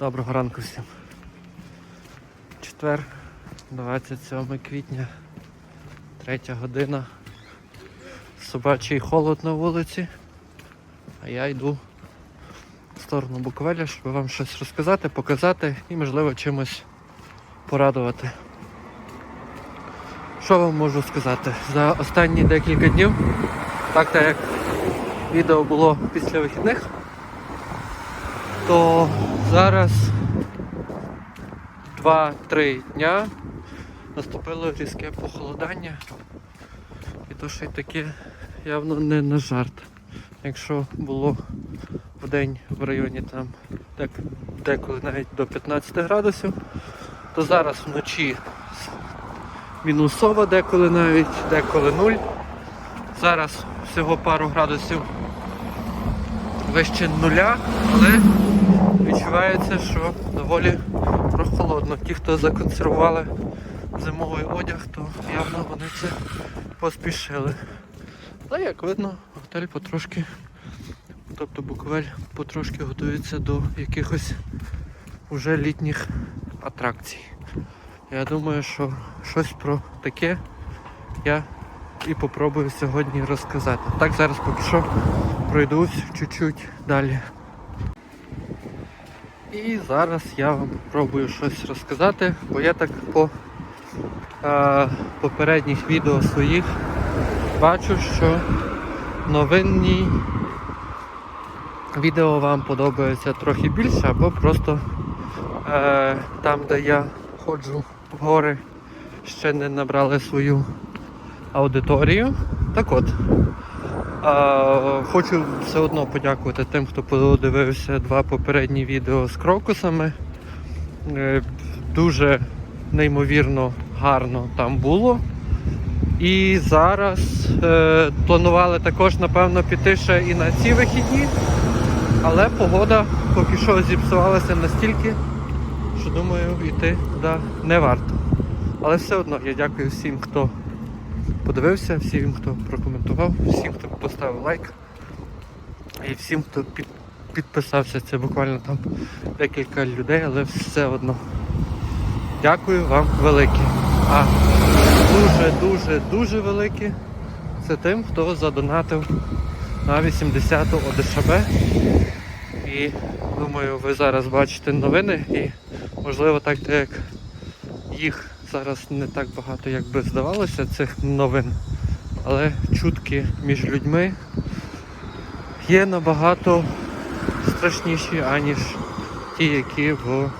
Доброго ранку всім. Четвер, 27 квітня, 3 година. Собачий холод на вулиці. А я йду в сторону Буковеля, щоб вам щось розказати, показати і, можливо, чимось порадувати. Що вам можу сказати? За останні декілька днів, так так як відео було після вихідних, то зараз 2-3 дня наступило різке похолодання. І то ще й таке явно не на жарт. Якщо було в день в районі там дек- деколи навіть до 15 градусів, то зараз вночі мінусова, деколи навіть, деколи нуль. Зараз всього пару градусів вище нуля, але відчувається, що доволі прохолодно. Ті, хто законсервували зимовий одяг, то явно вони це поспішили. Але як видно, готель потрошки, тобто Буковель потрошки готується до якихось уже літніх атракцій. Я думаю, що щось про таке я і попробую сьогодні розказати. Так, зараз поки що пройдусь чуть-чуть далі. І зараз я вам спробую щось розказати, бо я так по е, попередніх відео своїх бачу, що новинні відео вам подобаються трохи більше, або просто е, там, де я ходжу в гори, ще не набрали свою аудиторію. Так от. А, хочу все одно подякувати тим, хто подивився два попередні відео з крокусами. Е, Дуже неймовірно гарно там було. І зараз е, планували також, напевно, піти ще і на ці вихідні, але погода поки що зіпсувалася настільки, що думаю, йти туди не варто. Але все одно я дякую всім, хто подивився, всім, хто прокоментував, всім, хто поставив лайк і всім, хто під, підписався. Це буквально там декілька людей, але все одно. Dякую вам велике. А дуже-дуже дуже велике це тим, хто задонатив на 80-ту ОДШБ. І думаю, ви зараз бачите новини і можливо так як їх зараз не так багато, як би здавалося, цих новин. Але чутки між людьми є набагато страшніші, аніж ті, які в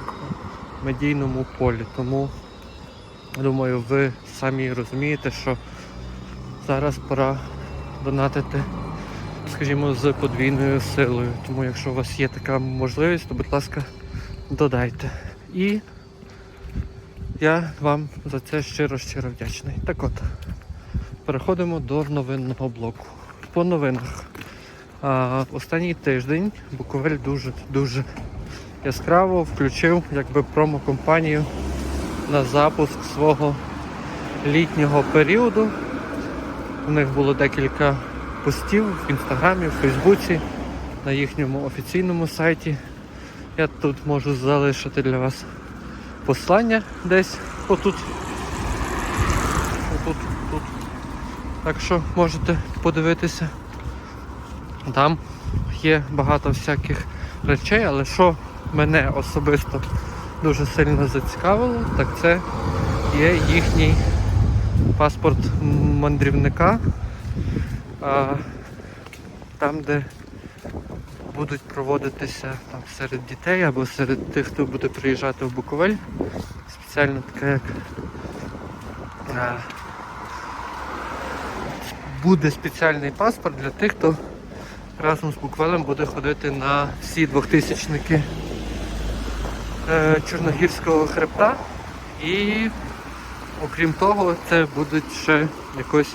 медійному полі. Тому думаю, ви самі розумієте, що зараз пора донатити, скажімо, з подвійною силою. Тому якщо у вас є така можливість, то будь ласка, додайте. І я вам за це щиро-щиро вдячний. Так от, переходимо до новинного блоку. По новинах. А, останній тиждень Буковель дуже-дуже яскраво включив якби промо-компанію на запуск свого літнього періоду. У них було декілька постів в інстаграмі, в Фейсбуці, на їхньому офіційному сайті. Я тут можу залишити для вас послання десь отут. Отут, тут. Так що можете подивитися. Там є багато всяких речей, але що мене особисто дуже сильно зацікавило, так це є їхній паспорт мандрівника. Там, де будуть проводитися там, серед дітей або серед тих, хто буде приїжджати в Буковель. Спеціально така як а, буде спеціальний паспорт для тих, хто разом з Буковелем буде ходити на всі двохтисячники е, Чорногірського хребта. І окрім того, це будуть ще якось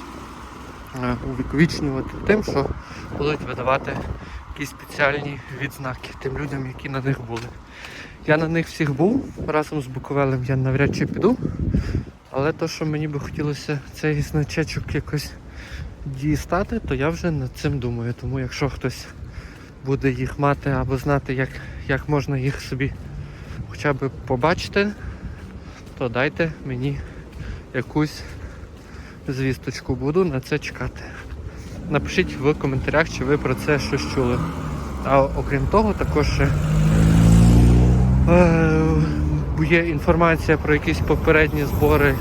е, увіковічнювати тим, що будуть видавати якісь спеціальні відзнаки тим людям, які на них були. Я на них всіх був, разом з Буковелем я навряд чи піду. Але то, що мені би хотілося цей значечок якось дістати, то я вже над цим думаю. Тому якщо хтось буде їх мати або знати, як, як можна їх собі хоча б побачите, то дайте мені якусь звісточку. Буду на це чекати. Напишіть в коментарях, чи ви про це щось чули. А окрім того, також ще е, є інформація про якісь попередні збори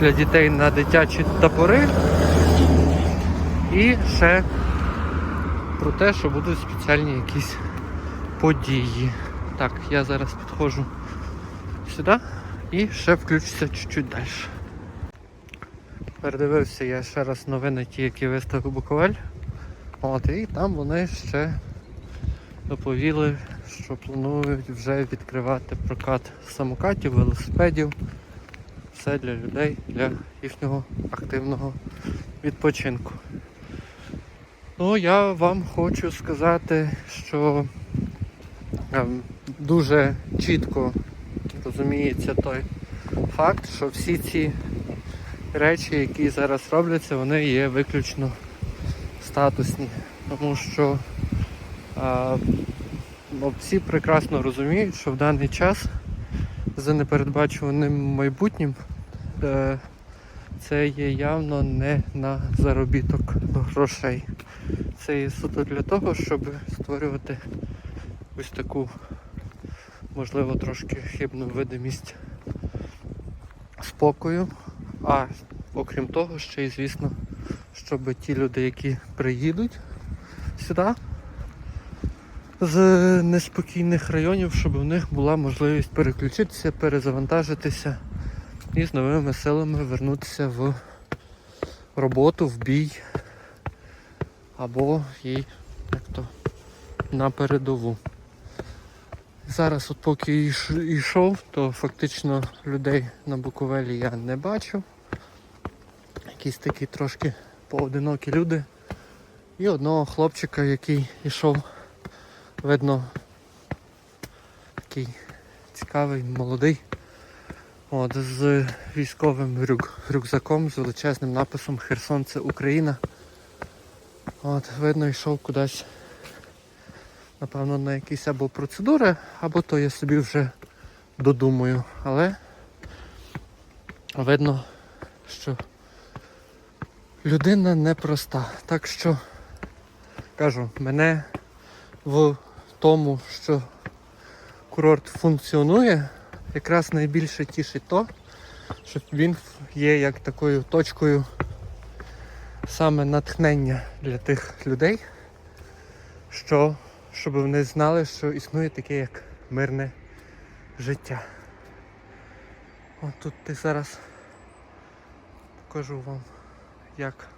для дітей на дитячі табори. І ще про те, що будуть спеціальні якісь події. Так, я зараз підходжу сюди і ще включуся чуть-чуть далі. Передивився я ще раз новини, ті, які виставив Буковель. От, і там вони ще доповіли, що планують вже відкривати прокат самокатів, велосипедів. Все для людей, для їхнього активного відпочинку. Ну, я вам хочу сказати, що ем, дуже чітко розуміється той факт, що всі ці речі, які зараз робляться, вони є виключно статусні. Тому що а, ну, всі прекрасно розуміють, що в даний час за непередбачуваним майбутнім е, це є явно не на заробіток грошей. Це є суто для того, щоб створювати ось таку, можливо, трошки хибну видимість спокою. А окрім того, ще й звісно, щоб ті люди, які приїдуть сюди з неспокійних районів, щоб у них була можливість переключитися, перезавантажитися і з новими силами вернутися в роботу, в бій або і як то на передову. Зараз, от поки йшов, то фактично людей на Буковелі я не бачив. Якісь такі трошки поодинокі люди. І одного хлопчика, який йшов, видно, такий цікавий, молодий. От, з військовим рюк, рюкзаком, з величезним написом Херсон це Україна. От, видно, йшов кудись, напевно, на якісь або процедури, або то я собі вже додумаю. Але видно, що людина непроста. Так що кажу, мене в тому, що курорт функціонує, якраз найбільше тішить то, що він є як такою точкою саме натхнення для тих людей, що, щоб вони знали, що існує таке як мирне життя. От тут ти зараз покажу вам, як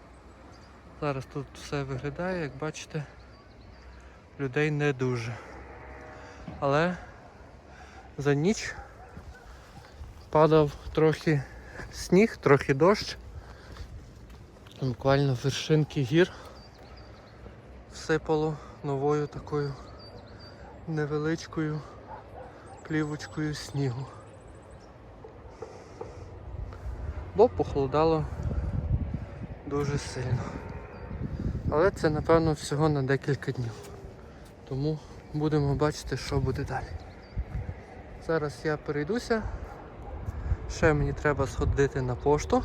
зараз тут все виглядає, як бачите, людей не дуже. Але за ніч падав трохи сніг, трохи дощ. Буквально вершинки гір всипало новою такою невеличкою плівочкою снігу. Бо похолодало дуже сильно. Але це напевно всього на декілька днів. Тому будемо бачити, що буде далі. Зараз я перейдуся. Ще мені треба сходити на пошту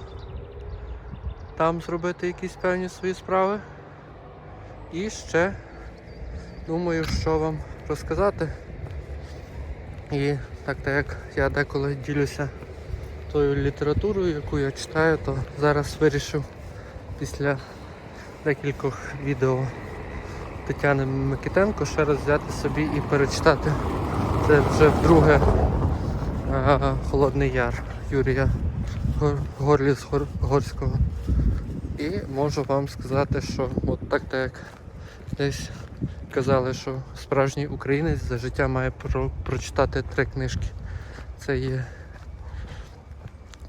там зробити якісь певні свої справи. І ще думаю, що вам розказати. І так так як я деколи ділюся тою літературою, яку я читаю, то зараз вирішив після декількох відео Тетяни Микитенко ще раз взяти собі і перечитати. Це вже вдруге а, Холодний Яр Юрія Гор... Горліс Гор... Горського. І можу вам сказати, що от так так як десь казали, що справжній українець за життя має про, прочитати три книжки. Це є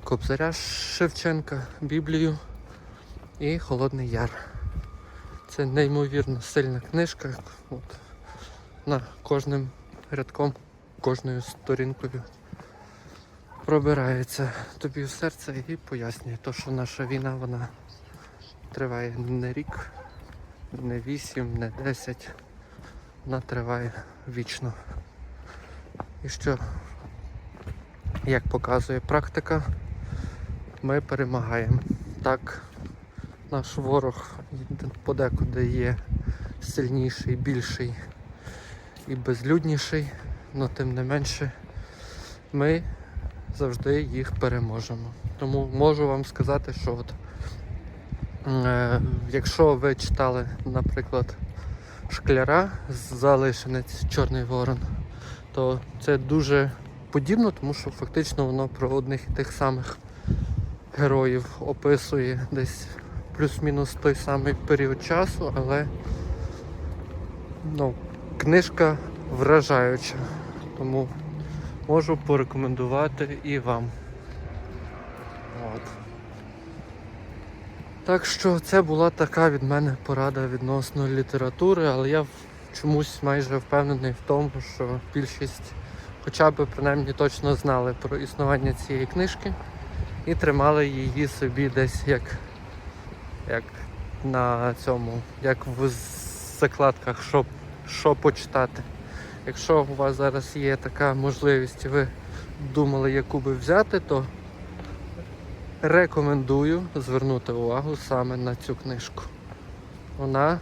Кобзаря Шевченка, Біблію і Холодний Яр. Це неймовірно сильна книжка. От, на кожним рядком, кожною сторінкою пробирається тобі в серце і пояснює, то, що наша війна вона триває не рік, не вісім, не десять. Вона триває вічно. І що як показує практика, ми перемагаємо. Так, наш ворог подекуди є сильніший, більший і безлюдніший, але тим не менше ми завжди їх переможемо. Тому можу вам сказати, що от, е, якщо ви читали, наприклад, шкляра залишенець Чорний Ворон, то це дуже подібно, тому що фактично воно про одних і тих самих героїв описує десь плюс-мінус той самий період часу, але ну, книжка вражаюча. Тому можу порекомендувати і вам. От. Так що це була така від мене порада відносно літератури, але я чомусь майже впевнений в тому, що більшість хоча б принаймні точно знали про існування цієї книжки і тримали її собі десь як, як на цьому, як в закладках, що, що почитати. Якщо у вас зараз є така можливість, і ви думали, яку би взяти, то рекомендую звернути увагу саме на цю книжку. Вона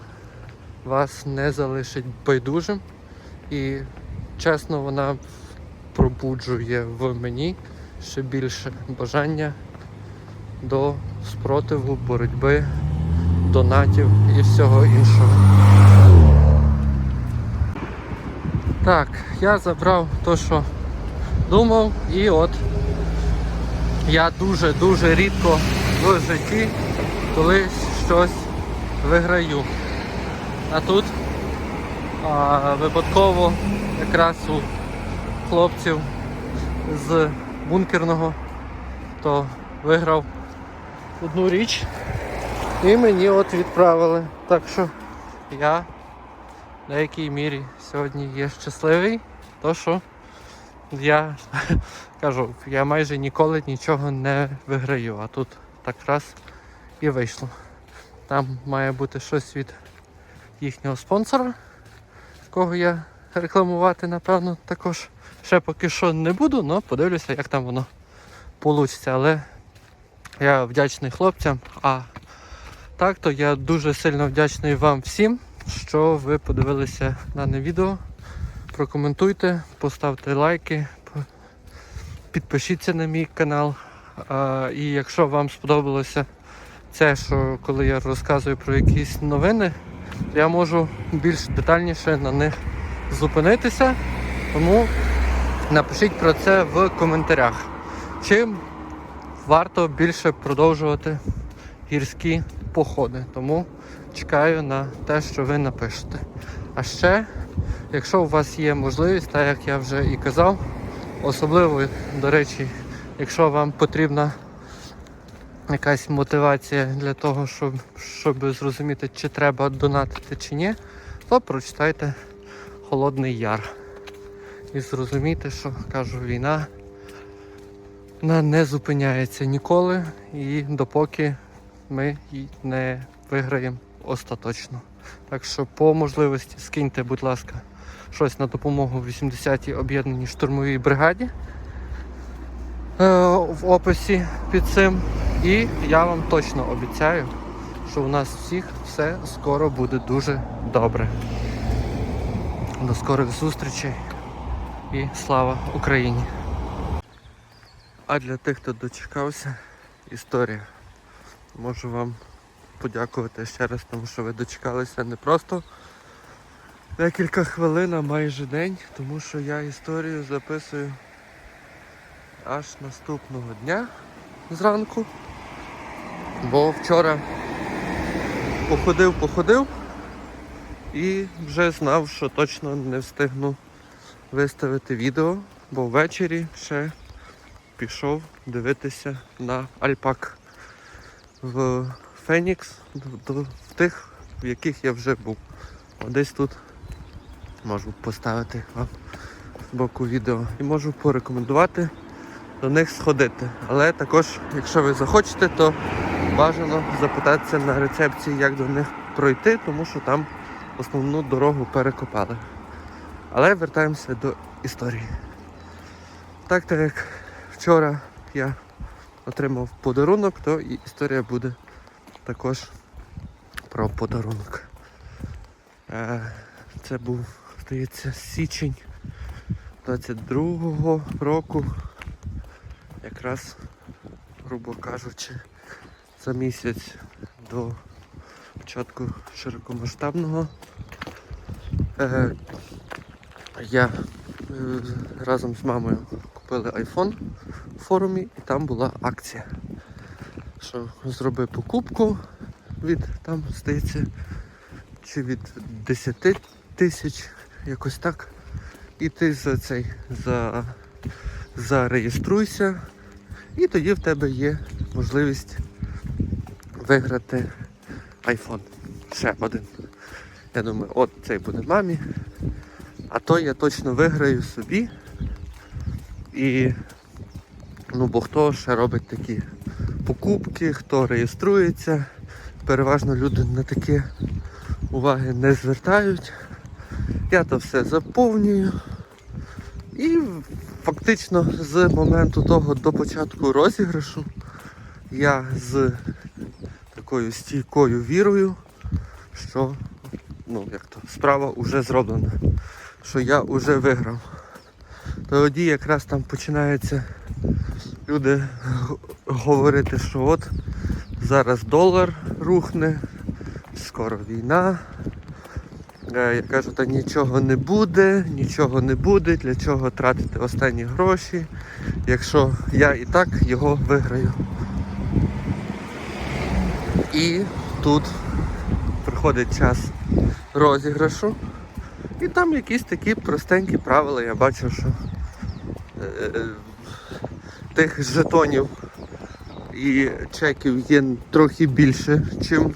вас не залишить байдужим і чесно, вона пробуджує в мені ще більше бажання до спротиву, боротьби, донатів і всього іншого. Так, я забрав те, що думав, і от я дуже-дуже рідко в житті колись щось виграю. А тут а, випадково якраз у хлопців з бункерного то виграв одну річ і мені от відправили. Так що я в деякій мірі сьогодні є щасливий, то що я кажу, я майже ніколи нічого не виграю, а тут так раз і вийшло. Там має бути щось від їхнього спонсора, кого я рекламувати, напевно, також ще поки що не буду, але подивлюся, як там воно вийде. Але я вдячний хлопцям. А так то я дуже сильно вдячний вам всім, що ви подивилися дане відео. Прокоментуйте, поставте лайки, підпишіться на мій канал. І якщо вам сподобалося це, що коли я розказую про якісь новини, я можу більш детальніше на них зупинитися. Тому напишіть про це в коментарях. Чим варто більше продовжувати гірські походи. Тому чекаю на те, що ви напишете. А ще, якщо у вас є можливість, так як я вже і казав, особливо, до речі, якщо вам потрібна якась мотивація для того, щоб, щоб зрозуміти, чи треба донатити чи ні, то прочитайте Холодний Яр. І зрозумійте, що кажу, війна вона не зупиняється ніколи і допоки ми її не виграємо остаточно. Так що по можливості скиньте, будь ласка, щось на допомогу 80-й об'єднаній штурмовій бригаді е, в описі під цим. І я вам точно обіцяю, що у нас всіх все скоро буде дуже добре. До скорих зустрічей і слава Україні! А для тих, хто дочекався, історія. Можу вам подякувати ще раз, тому що ви дочекалися не просто декілька хвилин, а майже день, тому що я історію записую аж наступного дня зранку. Бо вчора походив, походив і вже знав, що точно не встигну виставити відео, бо ввечері ще пішов дивитися на альпак в Фенікс, в тих, в яких я вже був. От Десь тут можу поставити вам з боку відео і можу порекомендувати до них сходити. Але також, якщо ви захочете, то бажано запитатися на рецепції, як до них пройти, тому що там основну дорогу перекопали. Але вертаємося до історії. Так, так як вчора я отримав подарунок, то і історія буде також про подарунок. Е, Це був, здається, січень 22-го року. Якраз, грубо кажучи, за місяць до початку широкомасштабного. Е, я е, разом з мамою купили iPhone в форумі і там була акція. Що зроби покупку від там, здається, чи від 10 тисяч, якось так. І ти за цей за, зареєструйся, і тоді в тебе є можливість виграти iPhone. Ще один. Я думаю, от цей буде мамі. А то я точно виграю собі. І ну бо хто ще робить такі покупки, хто реєструється. Переважно люди на такі уваги не звертають. Я то все заповнюю. І фактично з моменту того до початку розіграшу я з такою стійкою вірою, що ну, як то, справа вже зроблена, що я вже виграв. Тоді якраз там починаються люди говорити, що от зараз долар рухне, скоро війна. Е, Я кажу, та нічого не буде, нічого не буде, для чого тратити останні гроші, якщо я і так його виграю. І тут приходить час розіграшу. І там якісь такі простенькі правила. Я бачу, що е, е, тих жетонів і чеків є трохи більше, чим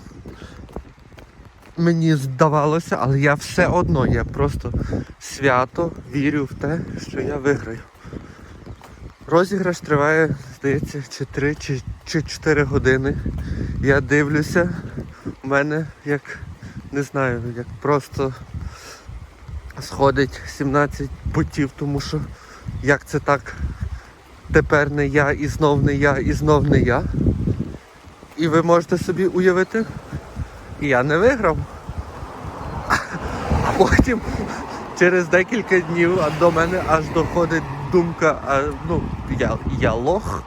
мені здавалося, але я все одно, я просто свято вірю в те, що я виграю. Розіграш триває, здається, чи 3 чи, чи 4 години. Я дивлюся, у мене як не знаю, як просто сходить 17 путів, тому що як це так тепер не я, і знов не я, і знов не я. І ви можете собі уявити, я не виграв. А потім через декілька днів до мене аж доходить думка, а, ну, я, я лох.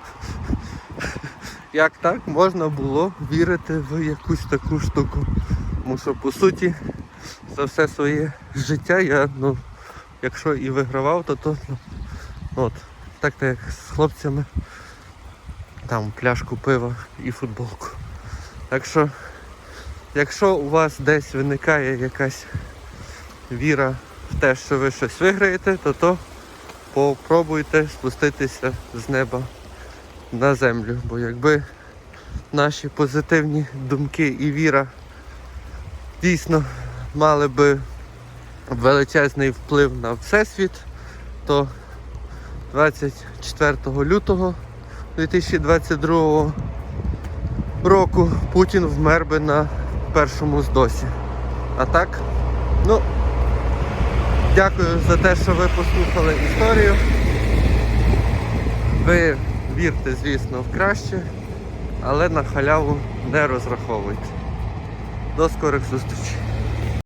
Як так можна було вірити в якусь таку штуку? Тому що по суті за все своє життя я, ну, якщо і вигравав, то то ну, от, так то як з хлопцями там пляшку пива і футболку. Так що, якщо у вас десь виникає якась віра в те, що ви щось виграєте, то то попробуйте спуститися з неба на землю. Бо якби наші позитивні думки і віра дійсно мали би величезний вплив на всесвіт, то 24 лютого 2022 року Путін вмер би на першому здосі. А так, ну, дякую за те, що ви послухали історію. Ви вірте, звісно, в краще, але на халяву не розраховуйте. До скорих зустрічей.